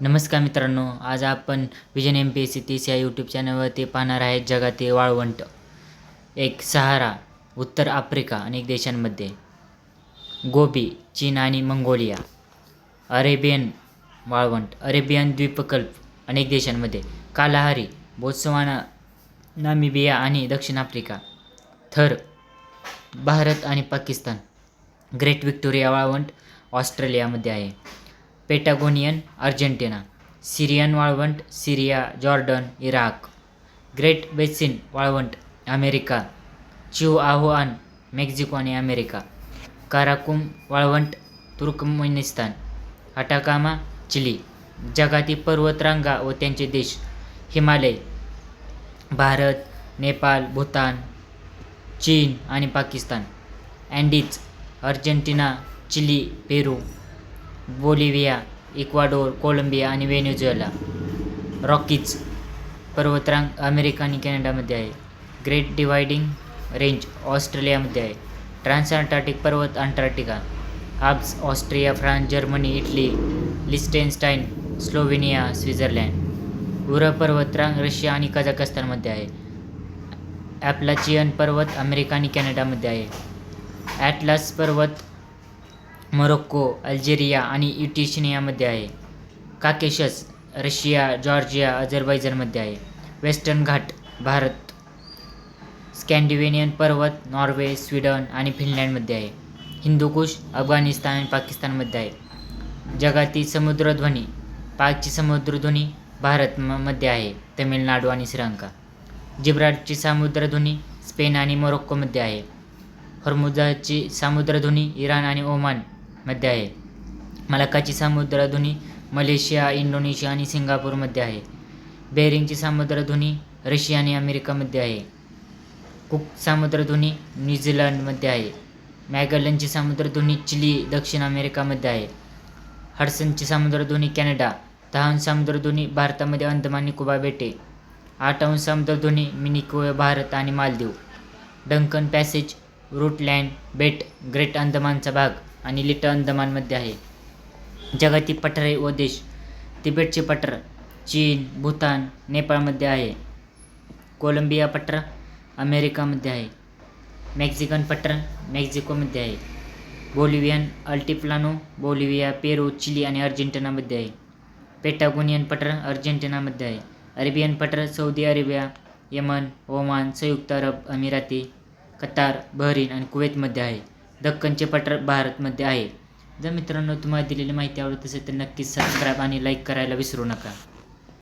नमस्कार मित्रांनो आज आपण vision M P S C तीस या यूट्यूब चॅनलवरती पाहणार आहेत जगातील वाळवंट एक सहारा उत्तर आफ्रिका अनेक देशांमध्ये. गोबी चीन आणि मंगोलिया अरेबियन वाळवंट अरेबियन द्वीपकल्प अनेक देशांमध्ये. कालाहारी बोत्सवाना नामिबिया आणि दक्षिण आफ्रिका थर भारत आणि पाकिस्तान ग्रेट व्हिक्टोरिया वाळवंट ऑस्ट्रेलियामध्ये आहे. पेटागोनियन अर्जेंटिना सिरियन वाळवंट Syria Jordan Iraq Great Basin वाळवंट अमेरिका चिवआहुआन मेक्झिको आणि अमेरिका काराकुम वाळवंट तुर्कमेनिस्तान अटाकामा चिली जगातील पर्वतरांगा व त्यांचे देश हिमालय. भारत नेपाळ भूतान चीन आणि Pakistan. Andes Argentina Chile Peru Bolivia Ecuador Colombia आणि व्हेनेझुएला. रॉकीज पर्वतरांग अमेरिका आणि कॅनडामध्ये आहे. ग्रेट डिवायडिंग रेंज ऑस्ट्रेलियामध्ये आहे. ट्रान्स अंटार्क्टिक पर्वत Antarctica. Halves Austria France Germany Italy Liechtenstein Slovenia Switzerland. उर पर्वतरांग रशिया आणि कझाकस्तानमध्ये आहे. ॲप्लाचियन पर्वत अमेरिका आणि कॅनडामध्ये आहे. ॲटलास पर्वत मोरोक्को अल्जेरिया आणि इटिशनियामध्ये आहे. काकेशस रशिया जॉर्जिया अझरबैजानमध्ये आहे. वेस्टर्न घाट भारत. स्कॅन्डिवेनियन पर्वत नॉर्वे स्वीडन आणि फिनलँडमध्ये आहे. हिंदुकुश अफगाणिस्तान आणि पाकिस्तानमध्ये आहे. जगातील समुद्रध्वनी पाकची समुद्रध्वनी भारत म मध्ये आहे तमिळनाडू आणि श्रीलंका. जिब्राटची समुद्रध्वनी स्पेन आणि मोरोक्कोमध्ये आहे. हॉर्मुझाची समुद्रध्वनी इराण आणि ओमान मध्ये आहे. मलाकाची सामुद्रधुनी मलेशिया इंडोनेशिया आणि सिंगापूरमध्ये आहे. बेरिंगची सामुद्रधुनी रशिया आणि अमेरिकामध्ये आहे. कुक सामुद्रधुनी न्यूझीलंडमध्ये आहे. मॅगलनची सामुद्रधुनी चिली दक्षिण अमेरिकामध्ये आहे. हडसनची सामुद्रधुनी कॅनडा दहावन सामुद्रधुनी भारतामध्ये अंदमान निकोबा बेटे आठावन सामुद्रधुनी मिनिको भारत आणि मालदीव. डंकन पॅसेज रूटलँड बेट ग्रेट अंदमानचा भाग. आणि लिटल अंदमानमध्ये आहे. जगातील पठारे व देश तिबेटचे पठार चीन भूतान नेपाळमध्ये आहे. कोलंबिया पठार अमेरिकामध्ये आहे. मेक्झिकन पठार मेक्झिकोमध्ये आहे. Bolivian Altiplano Bolivia Peru Chile आणि अर्जेंटिनामध्ये आहे. पेटागोनियन पठार अर्जेंटिनामध्ये आहे. अरेबियन पठार सौदी अरेबिया यमन ओमान संयुक्त अरब अमिराती कतार बहरीन आणि कुवेतमध्ये आहे. दक्कनचे पठार भारतमध्ये आहे. जर मित्रांनो तुम्हाला दिलेली माहिती आवडत असेल तर नक्कीच सबस्क्राईब आणि लाईक करायला विसरू नका.